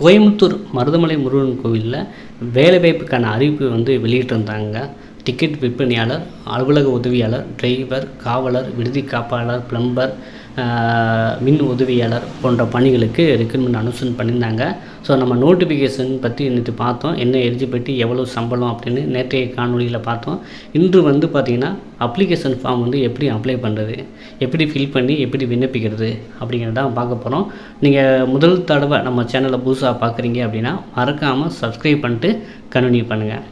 கோயம்புத்தூர் மருதமலை முருகன் கோவிலில் வேலைவாய்ப்புக்கான அறிவிப்பு வந்து வெளியிட்டிருந்தாங்க. டிக்கெட் விற்பனையாளர் அலுவலக உதவியாளர் டிரைவர் காவலர் விடுதி காப்பாளர் பிளம்பர் மின் உதவியாளர் போன்ற பணிகளுக்கு ரெக்ரூட்மெண்ட் அனௌன்ஸ்மெண்ட் பண்ணியிருந்தாங்க. ஸோ நம்ம நோட்டிஃபிகேஷன் பற்றி நேற்று பார்த்தோம். என்ன எலிஜிபிலிட்டி எவ்வளோ சம்பளம் அப்படின்னு நேற்றைய காணொலியில் பார்த்தோம். இன்று வந்து பார்த்திங்கன்னா அப்ளிகேஷன் ஃபார்ம் வந்து எப்படி அப்ளை பண்ணுறது எப்படி ஃபில் பண்ணி எப்படி விண்ணப்பிக்கிறது அப்படிங்கிறதான் பார்க்க போகிறோம் நீங்கள் முதல் தடவை நம்ம சேனலை புதுசாக பார்க்குறீங்க அப்படின்னா மறக்காமல் சப்ஸ்கிரைப் பண்ணிட்டு கண்டினியூ பண்ணுங்கள்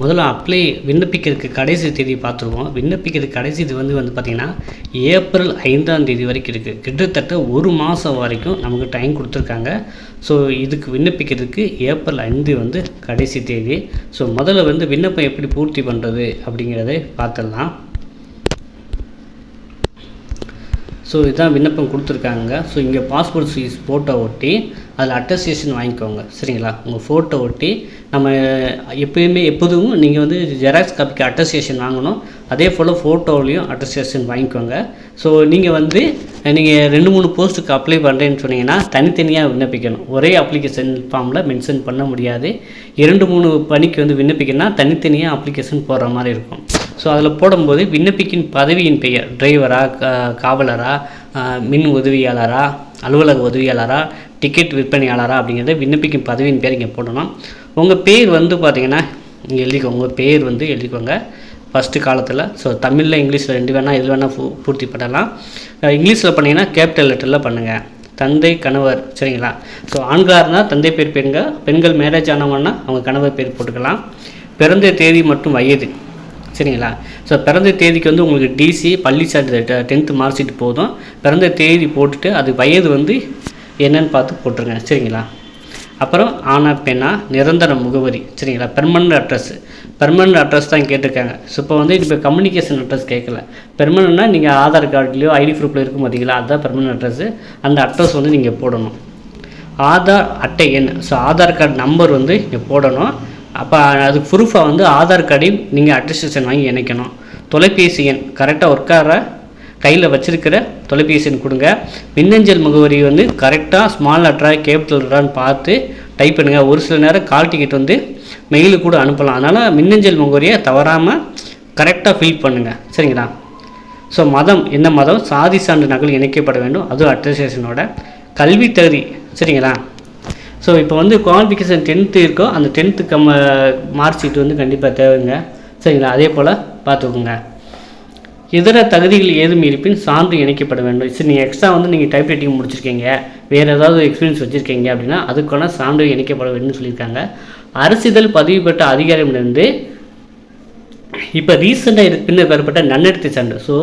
முதல்ல அப்ளை விண்ணப்பிக்கிறதுக்கு கடைசி தேதி பார்த்துருவோம். விண்ணப்பிக்கிறதுக்கு கடைசி இது வந்து வந்து பார்த்திங்கன்னா ஏப்ரல் ஐந்தாம் தேதி வரைக்கும் இருக்குது கிட்டத்தட்ட ஒரு மாதம் வரைக்கும் நமக்கு டைம் கொடுத்துருக்காங்க. ஸோ இதுக்கு விண்ணப்பிக்கிறதுக்கு ஏப்ரல் ஐந்து வந்து கடைசி தேதி. ஸோ முதல்ல வந்து விண்ணப்பம் எப்படி பூர்த்தி பண்ணுறது அப்படிங்கிறத பார்த்துடலாம். ஸோ இதுதான் விண்ணப்பம் கொடுத்துருக்காங்க. ஸோ இங்கே பாஸ்போர்ட் சைஸ் ஃபோட்டோ ஒட்டி அதில் அட்டஸ்டேஷன் வாங்கிக்கோங்க. சரிங்களா? உங்கள் ஃபோட்டோ ஒட்டி நம்ம எப்பயுமே எப்போதும் நீங்கள் வந்து ஜெராக்ஸ் காப்பிக்கு அட்டஸ்டேஷன் வாங்கணும். அதே போல் ஃபோட்டோவிலையும் அட்டஸ்டேஷன் வாங்கிக்கோங்க. ஸோ நீங்கள் வந்து நீங்கள் ரெண்டு மூணு போஸ்ட்டுக்கு அப்ளை பண்ணுறேன்னு சொன்னீங்கன்னா தனித்தனியாக விண்ணப்பிக்கணும். ஒரே அப்ளிகேஷன் ஃபார்மில் மென்ஷன் பண்ண முடியாது. இரண்டு மூணு பணிக்கு வந்து விண்ணப்பிக்கணும்னா தனித்தனியாக அப்ளிகேஷன் போடுற மாதிரி இருக்கும். ஸோ அதில் போடும்போது விண்ணப்பிக்கின் பதவியின் பெயர் டிரைவரா காவலரா மின் உதவியாளரா அலுவலக உதவியாளரா டிக்கெட் விற்பனையாளரா அப்படிங்கிறத விண்ணப்பிக்கும் பதவியின் பேர் இங்கே போடணும். உங்கள் பேர் வந்து பார்த்தீங்கன்னா இங்கே எழுதிக்கோங்க உங்கள் பேர் வந்து எழுதிக்கோங்க. ஃபஸ்ட்டு காலத்தில் ஸோ தமிழில் இங்கிலீஷில் ரெண்டு வேணால் எது வேணால் பூ பூர்த்தி பண்ணலாம். இங்கிலீஷில் பண்ணிங்கன்னா கேபிட்டல் லெட்டரில் பண்ணுங்கள் தந்தை கணவர் சரிங்களா? ஸோ ஆண்களாக இருந்தால் தந்தை பேர் பெண்கள் பெண்கள் மேரேஜ் ஆனவங்கன்னா அவங்க கணவர் பேர் போட்டுக்கலாம். பிறந்த தேதி மற்றும் வயது. சரிங்களா? ஸோ பிறந்த தேதிக்கு வந்து உங்களுக்கு டிசி பள்ளி சான்றிதழ் டென்த்து மார்க் ஷீட் போதும். பிறந்த தேதி போட்டுட்டு அது வயது வந்து என்னன்னு பார்த்து போட்டுருங்க. சரிங்களா? அப்புறம் ஆனா பெண்ணா நிரந்தர முகவரி. சரிங்களா? பெர்மனண்ட் அட்ரஸ் பெர்மனண்ட் அட்ரஸ் தான் கேட்டிருக்காங்க. ஸோ இப்போ வந்து இப்போ கம்யூனிகேஷன் அட்ரஸ் கேட்கல. பெர்மனண்ட்னா நீங்கள் ஆதார் கார்டுலையோ ஐடி ப்ரூஃபில் இருக்கும் பார்த்தீங்களா அதுதான் பெர்மனண்ட் அட்ரஸ் அந்த அட்ரஸ் வந்து நீங்கள் போடணும். ஆதார் அட்டை எண். ஸோ ஆதார் கார்டு நம்பர் வந்து இங்கே போடணும். அப்போ அதுக்கு ப்ரூஃபாக வந்து ஆதார் கார்டையும் நீங்கள் அட்ரஸ்டேஷன் வாங்கி இணைக்கணும். தொலைபேசி எண் கரெக்டாக ஒர்க்கார கையில் வச்சுருக்கிற தொலைபேசி எண் கொடுங்க. மின்னஞ்சல் முகவரி வந்து கரெக்டாக ஸ்மால் லெட்டரா கேபிட்டல் லெட்டரான்னு பார்த்து டைப் பண்ணுங்கள் ஒரு சில நேரம் கால் டிக்கெட் வந்து மெயிலு கூட அனுப்பலாம். அதனால் மின்னஞ்சல் முகவரியை தவறாமல் கரெக்டாக ஃபில் பண்ணுங்கள் சரிங்களா? ஸோ மதம் என்ன மதம்? சாதி சான்று நகல் இணைக்கப்பட வேண்டும். அதுவும் அட்ரஸ்டேஷனோட கல்வி தகுதி. சரிங்களா? ஸோ இப்போ வந்து குவாலிஃபிகேஷன் டென்த்து இருக்கோ அந்த டென்த்து கம்ம மார்க் ஷீட் வந்து கண்டிப்பாக தேவைங்க. சரிங்களா? அதே போல் பார்த்துக்கோங்க இதர தகுதிகள் ஏதும் இருப்பின் சான்று இணைக்கப்பட வேண்டும். சரி நீங்கள் எக்ஸ்ட்ரா வந்து நீங்கள் டைப் ரைட்டிங் முடிச்சிருக்கீங்க. வேறு ஏதாவது எக்ஸ்பீரியன்ஸ் வச்சுருக்கீங்க அப்படின்னா அதுக்கான சான்று இணைக்கப்பட வேண்டும்னு சொல்லியிருக்காங்க. அரசிதழ் பதிவு பெற்ற அதிகாரியிலிருந்து இப்போ ரீசெண்டாக இது பின்னர் பெறப்பட்ட நன்னடத்தை சான்று. ஸோ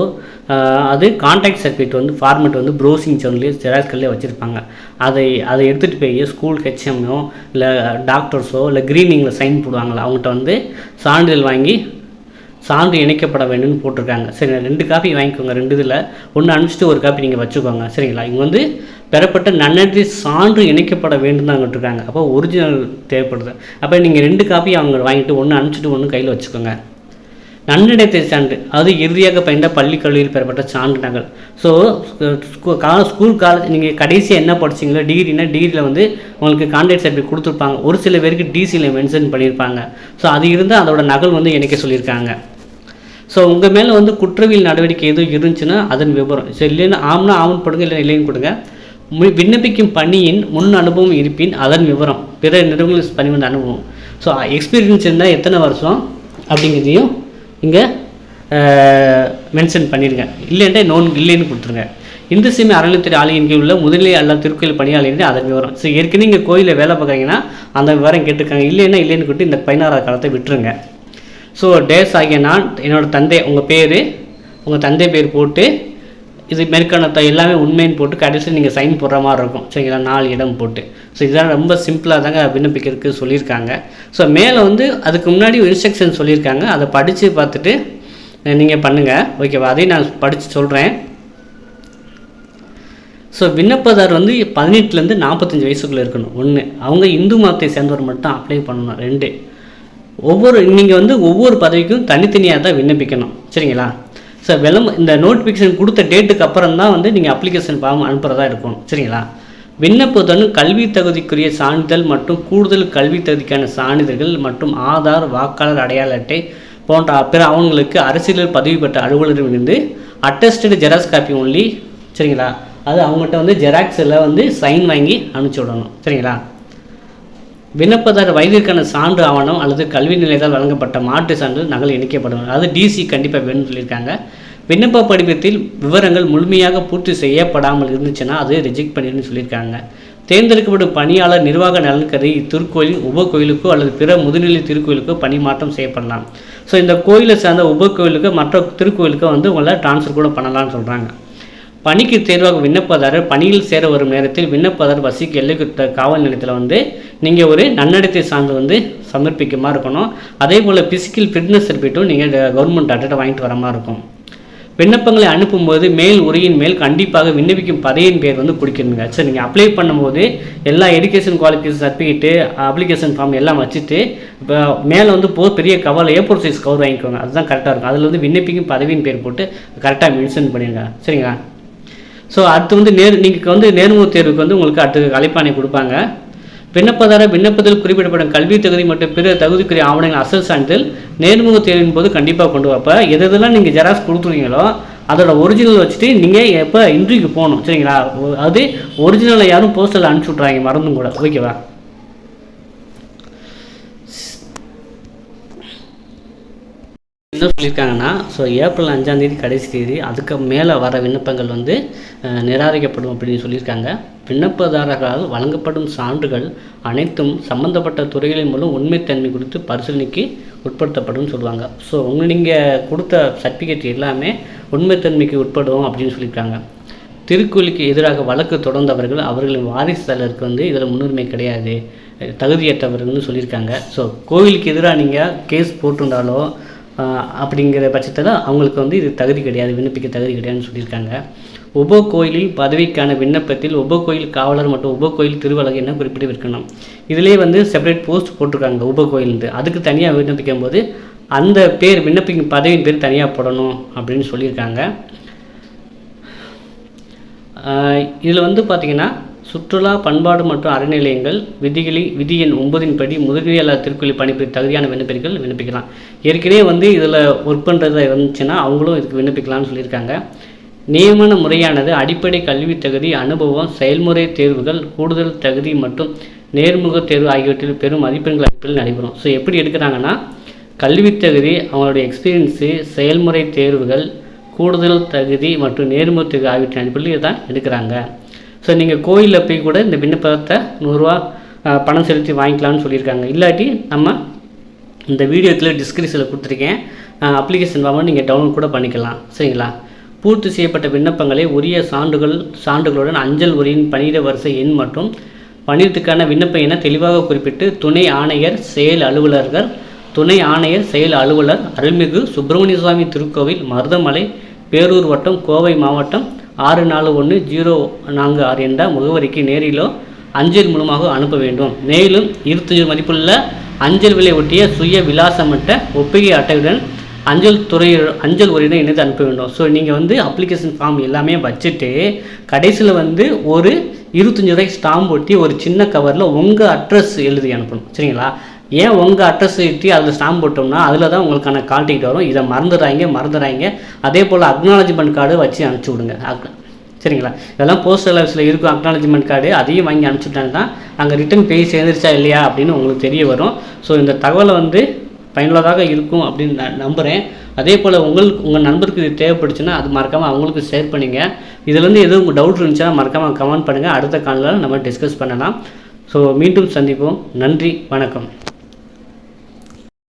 அது கான்டாக்ட் சர்டிஃபிகேட் வந்து ஃபார்மேட் வந்து ப்ரௌசிங் சேனல்லையோ ஜெராக்ஸ்கள்லேயே வச்சுருப்பாங்க. அதை அதை எடுத்துகிட்டு போய் ஸ்கூல் ஹெச்எம்ஓ இல்லை டாக்டர்ஸோ இல்லை க்ரீனிங்கில் சைன் போடுவாங்களா அவங்ககிட்ட வந்து சான்றிதழ் வாங்கி சான்று இணைக்கப்பட வேண்டும்னு போட்டிருக்காங்க. சரி ரெண்டு காப்பி வாங்கிக்கோங்க. ரெண்டு இதில் ஒன்று அனுப்பிச்சிட்டு ஒரு காப்பி நீங்கள் வச்சுக்கோங்க. சரிங்களா? இங்கே வந்து பெறப்பட்ட நன்னன்றி சான்று இணைக்கப்பட வேண்டும் தான் இருக்காங்க. அப்போ ஒரிஜினல் தேவைப்படுது. அப்போ நீங்கள் ரெண்டு காப்பி அவங்க வாங்கிட்டு ஒன்று அனுப்பிச்சிட்டு ஒன்று கையில் வச்சுக்கோங்க. நன்னடத்தை சான்று. அது இறுதியாக பயின்ற பள்ளி கல்லூரியில் பெறப்பட்ட சான்று நகல் ஸோ கால ஸ்கூல் காலேஜ் நீங்கள் கடைசியாக என்ன படிச்சீங்களோ டிகிரினா டிகிரியில் வந்து உங்களுக்கு கான்டாக்ட் சர்டிஃபிகேட் கொடுத்துருப்பாங்க. ஒரு சில பேருக்கு டிசியில் மென்ஷன் பண்ணியிருப்பாங்க. ஸோ அது இருந்தால் அதோட நகல் வந்து இணைக்க சொல்லியிருக்காங்க. ஸோ உங்கள் மேலே வந்து குற்றவியல் நடவடிக்கை எதுவும் இருந்துச்சுன்னா அதன் விவரம் ஸோ இல்லைன்னா ஆம்னா ஆமன் போடுங்க இல்லை இல்லைன்னு கொடுங்க. மு- விண்ணப்பிக்கும் பணியின் முன் அனுபவம் இருப்பின் அதன் விவரம். பிற நிறுவனங்கள் பணி வந்த அனுபவம். ஸோ எக்ஸ்பீரியன்ஸ் இருந்தால் எத்தனை வருஷம் அப்படிங்கிறதையும் இங்கே மென்ஷன் பண்ணிடுங்க இல்லைன்ட்டு நோன் இல்லைன்னு கொடுத்துருங்க. இந்து சீமை அறநிலைத்துறை ஆலையின் கீழ் உள்ள முதலிலே அல்ல திருக்கோயில் பணியாளர்கள் அதன் விவரம். ஸோ ஏற்கனவே இங்கே கோயிலில் வேலை பார்க்குறீங்கன்னா அந்த விவரம் கேட்டிருக்காங்க. இல்லைன்னா இல்லைன்னு கொடுத்து இந்த பதினாறாவது காலத்தை விட்டுருங்க. ஸோ டேஸ் ஆகிய நான் என்னோடய தந்தை உங்கள் பேர் உங்கள் தந்தை பேர் போட்டு இது மேற்காணத்தை எல்லாமே உண்மைன்னு போட்டு கடைசியில் நீங்கள் சைன் போடுற மாதிரி இருக்கும். சரிங்களா? நாலு இடம் போட்டு. ஸோ இதெல்லாம் ரொம்ப சிம்பிளாக தாங்க விண்ணப்பிக்கிறதுக்கு சொல்லியிருக்காங்க. ஸோ மேலே வந்து அதுக்கு முன்னாடி இன்ஸ்ட்ரக்ஷன் சொல்லியிருக்காங்க. அதை படித்து பார்த்துட்டு நீங்கள் பண்ணுங்கள் ஓகேவா அதையும் நான் படித்து சொல்கிறேன் ஸோ விண்ணப்பதார் வந்து பதினெட்டுலேருந்து நாற்பத்தஞ்சு வயசுக்குள்ளே இருக்கணும். ஒன்று அவங்க இந்து மதத்தை சேர்ந்தவர் மட்டும் அப்ளை பண்ணணும். ரெண்டு. ஒவ்வொரு நீங்கள் வந்து ஒவ்வொரு பதவிக்கும் தனித்தனியாக தான் விண்ணப்பிக்கணும். சரிங்களா? ஸோ விளம்ப இந்த நோட்டிஃபிகேஷன் கொடுத்த டேட்டுக்கு அப்புறம் தான் வந்து நீங்கள் அப்ளிகேஷன் ஃபார்ம் அனுப்புகிறதா இருக்கும். சரிங்களா? விண்ணப்பத்துடன் கல்வி தகுதிக்குரிய சான்றிதழ் மற்றும் கூடுதல் கல்வி தகுதிக்கான சான்றிதழ்கள் மற்றும் ஆதார் வாக்காளர் அடையாள அட்டை போன்ற பிற அவங்களுக்கு அரசியலில் பதிவு பெற்ற அலுவலரிடமிருந்து அட்டஸ்டட் ஜெராக்ஸ் காப்பி ஒன்லி சரிங்களா? அது அவங்ககிட்ட வந்து ஜெராக்ஸில் வந்து சைன் வாங்கி அனுப்பிச்சி விடணும். சரிங்களா? விண்ணப்பதார் வயதிற்கான சான்று ஆவணம் அல்லது கல்வி நிலையத்தால் வழங்கப்பட்ட மாற்று சான்று நகல் இணைக்கப்படும். அதாவது டிசி கண்டிப்பாக வேணும்னு சொல்லியிருக்காங்க. விண்ணப்ப படிவத்தில் விவரங்கள் முழுமையாக பூர்த்தி செய்யப்படாமல் இருந்துச்சுன்னா அது ரிஜெக்ட் பண்ணிடுன்னு சொல்லியிருக்காங்க. தேர்ந்தெடுக்கப்படும் பணியாளர் நிர்வாக நலன் கருதி இத்திருக்கோயிலின் உபக்கோயிலுக்கோ அல்லது பிற முதுநிலை திருக்கோயிலுக்கோ பணிமாற்றம் செய்யப்படலாம். ஸோ இந்த கோயிலை சார்ந்த உபகோவிலுக்கோ மற்ற திருக்கோயிலுக்கோ வந்து உங்களை ட்ரான்ஸ்ஃபர் கூட பண்ணலாம்னு சொல்கிறாங்க பணிக்கு தேர்வாக விண்ணப்பதாரர் பணியில் சேர வரும் நேரத்தில் விண்ணப்பதாரர் வசிக்கு எல்லைக்குட்ட காவல் நிலையத்தில் வந்து நீங்கள் ஒரு நன்னடத்தை சான்று வந்து சமர்ப்பிக்குமா இருக்கணும். அதே போல் பிசிக்கல் ஃபிட்னஸ் சர்டிஃபிகேட்டும் நீங்கள் கவர்மெண்ட் அட்டை வாங்கிட்டு வர மாதிரி இருக்கும். விண்ணப்பங்களை அனுப்பும்போது மேல் உரையின் மேல் கண்டிப்பாக விண்ணப்பிக்கும் பதவியின் பேர் வந்து குடிக்கணுங்க சரி நீங்கள் அப்ளை பண்ணும்போது எல்லா education qualification certificate application form எல்லாம் வச்சுட்டு இப்போ மேலே வந்து போ பெரிய கவர் ஃபோர் சைஸ் கவர் வாங்கிக்கோங்க. அதுதான் கரெக்டாக இருக்கும். அதில் வந்து விண்ணப்பிக்கும் பதவியின் பேர் போட்டு கரெக்டாக மென்ஷன் பண்ணிடுங்க. சரிங்களா? ஸோ அடுத்து வந்து நேர் நீங்கள் வந்து நேர்முக தேர்வுக்கு வந்து உங்களுக்கு அடுத்து அழைப்பாணை கொடுப்பாங்க. விண்ணப்பதாரர் விண்ணப்பத்தில் குறிப்பிடப்படும் கல்வி தகுதி மற்றும் பிற தகுதிக்குரிய ஆவணங்கள் அசல் சான்றிதழ் நேர்முக தேர்வின் போது கண்டிப்பாக கொண்டு வாப்ப எது எதெல்லாம் நீங்கள் ஜெராக்ஸ் கொடுத்துருக்கீங்களோ அதோட ஒரிஜினல் வச்சுட்டு நீங்கள் எப்போ இன்ட்ரிக்கு போகணும். சரிங்களா? அது ஒரிஜினலை யாரும் போஸ்டரில் அனுப்பிச்சி விட்றாங்க மறந்தும் கூட. ஓகேவா? என்ன சொல்லியிருக்காங்கன்னா ஸோ ஏப்ரல் அஞ்சாந்தேதி கடைசி தேதி அதுக்கு மேலே வர விண்ணப்பங்கள் வந்து நிராகரிக்கப்படும் அப்படின்னு சொல்லியிருக்காங்க. விண்ணப்பதாரர்களால் வழங்கப்படும் சான்றுகள் அனைத்தும் சம்பந்தப்பட்ட துறைகளின் மூலம் உண்மைத்தன்மை குறித்து பரிசீலனைக்கு உட்படுத்தப்படும் சொல்லுவாங்க. ஸோ உங்க நீங்கள் கொடுத்த சர்டிஃபிகேட் எல்லாமே உண்மைத்தன்மைக்கு உட்படும் அப்படின்னு சொல்லியிருக்காங்க. திருக்கோயிலுக்கு எதிராக வழக்கு தொடர்ந்தவர்கள் அவர்களின் வாரிசு வாரிசுதாரருக்கு வந்து இதில் முன்னுரிமை கிடையாது தகுதியற்றவர்கள்னு சொல்லியிருக்காங்க. ஸோ கோவிலுக்கு எதிராக நீங்கள் கேஸ் போட்டிருந்தாலோ அப்படிங்கிற பட்சத்தில் அவங்களுக்கு வந்து இது தகுதி கிடையாது விண்ணப்பிக்க தகுதி கிடையாதுன்னு சொல்லியிருக்காங்க. ஒவ்வொரு கோயிலில் பதவிக்கான விண்ணப்பத்தில் உப கோயில் காவலர் மற்றும் உப கோயில் திருவலகை என்ன குறிப்பிட்டு இருக்கணும் இதிலே வந்து செப்பரேட் போஸ்ட் போட்டிருக்காங்க உப கோயில்ன்ட்டு. அதுக்கு தனியாக விண்ணப்பிக்கும் போது அந்த பேர் விண்ணப்பிக்கும் பதவியின் பேர் தனியாக போடணும் அப்படின்னு சொல்லியிருக்காங்க. இதில் வந்து பார்த்திங்கன்னா சுற்றுலா பண்பாடு மற்றும் அறநிலையங்கள் விதிகளில் விதி எண் ஒன்பதின் திருக்குழி முதுகலையாளர் தகுதியான விண்ணப்பிகள் விண்ணப்பிக்கலாம். ஏற்கனவே வந்து இதில் ஒர்க் பண்ணுறதா இருந்துச்சுன்னா அவங்களும் இதுக்கு விண்ணப்பிக்கலாம்னு சொல்லியிருக்காங்க. நியமன முறையானது அடிப்படை கல்வி தகுதி அனுபவம் செயல்முறை தேர்வுகள் கூடுதல் தகுதி மற்றும் நேர்முக தேர்வு ஆகியவற்றில் பெரும் மதிப்பெண்கள் அடிப்படையில் நடைபெறும். ஸோ எப்படி எடுக்கிறாங்கன்னா கல்வி தகுதி அவங்களுடைய எக்ஸ்பீரியன்ஸு செயல்முறை தேர்வுகள் கூடுதல் தகுதி மற்றும் நேர்முக தேர்வு ஆகியவற்றின் அடிப்படையில் தான் எடுக்கிறாங்க. ஸோ நீங்கள் கோயிலில் போய் கூட இந்த விண்ணப்பத்தை நூறுரூவா பணம் செலுத்தி வாங்கிக்கலாம்னு சொல்லியிருக்காங்க. இல்லாட்டி நம்ம இந்த வீடியோத்தில் டிஸ்கிரிப்ஷனில் கொடுத்துருக்கேன். அப்ளிகேஷன் ஃபார்மை நீங்கள் டவுன்லோட் கூட பண்ணிக்கலாம். சரிங்களா? பூர்த்தி செய்யப்பட்ட விண்ணப்பங்களை உரிய சான்றுகள் சான்றுகளுடன் அஞ்சல் உரியின் பணியிட வரிசை எண் மற்றும் பணியத்துக்கான விண்ணப்ப என தெளிவாக குறிப்பிட்டு துணை ஆணையர் செயல் அலுவலர்கள் துணை ஆணையர் செயல் அலுவலர் அருள்மிகு சுப்பிரமணிய சுவாமி திருக்கோவில் மருதமலை பேரூர் வட்டம் கோவை மாவட்டம் ஆறு நாலு ஒன்று ஜீரோ நான்கு ஆறு என்ற முகவரிக்கு நேரிலோ அஞ்சல் மூலமாக அனுப்ப வேண்டும். மேலும் இருபத்தஞ்சு மதிப்புள்ள அஞ்சல் விலை ஒட்டிய சுய விலாசமற்ற ஒப்புகை அட்டையுடன் அஞ்சல் துறை அஞ்சல் உரையுடன் இணைந்து அனுப்ப வேண்டும். ஸோ நீங்கள் வந்து அப்ளிகேஷன் ஃபார்ம் எல்லாமே வச்சுட்டு கடைசியில் வந்து ஒரு இருபத்தஞ்சி ரூபாய்க்கு ஸ்டாம்ப் ஒட்டி ஒரு சின்ன கவரில் உங்கள் அட்ரஸ் எழுதி அனுப்பணும். சரிங்களா? ஏன் உங்கள் அட்ரஸ் சுற்றி அதில் ஸ்டாம்ப் போட்டோம்னா அதில் தான் உங்களுக்கான கால் டிக்கெட் வரும். இதை மறந்துடுறாங்க மறந்துடுறாங்க அதே போல் அக்னாலஜ்மெண்ட் கார்டு வச்சு அனுப்பிச்சி விடுங்க. சரிங்களா? இதெல்லாம் போஸ்டல் ஆஃபீஸில் இருக்கும் அக்னாலஜ்மெண்ட் கார்டு அதையும் வாங்கி அனுப்பிச்சுட்டாங்க தான் அங்கே ரிட்டன் பேய் சேர்ந்துருச்சா இல்லையா அப்படின்னு உங்களுக்கு தெரிய வரும். ஸோ இந்த தகவலை வந்து பயனுள்ளதாக இருக்கும் அப்படின்னு நான் நம்புகிறேன் அதே போல் உங்களுக்கு உங்கள் நண்பருக்கு இது தேவைப்படுச்சுன்னா அது மறக்காமல் அவங்களுக்கு ஷேர் பண்ணுங்க. இதுலேருந்து எதுவும் உங்கள் டவுட் இருந்துச்சுன்னா மறக்காமல் கமெண்ட் பண்ணுங்கள் அடுத்த காலில் நம்ம டிஸ்கஸ் பண்ணலாம். ஸோ மீண்டும் சந்திப்போம். நன்றி வணக்கம்.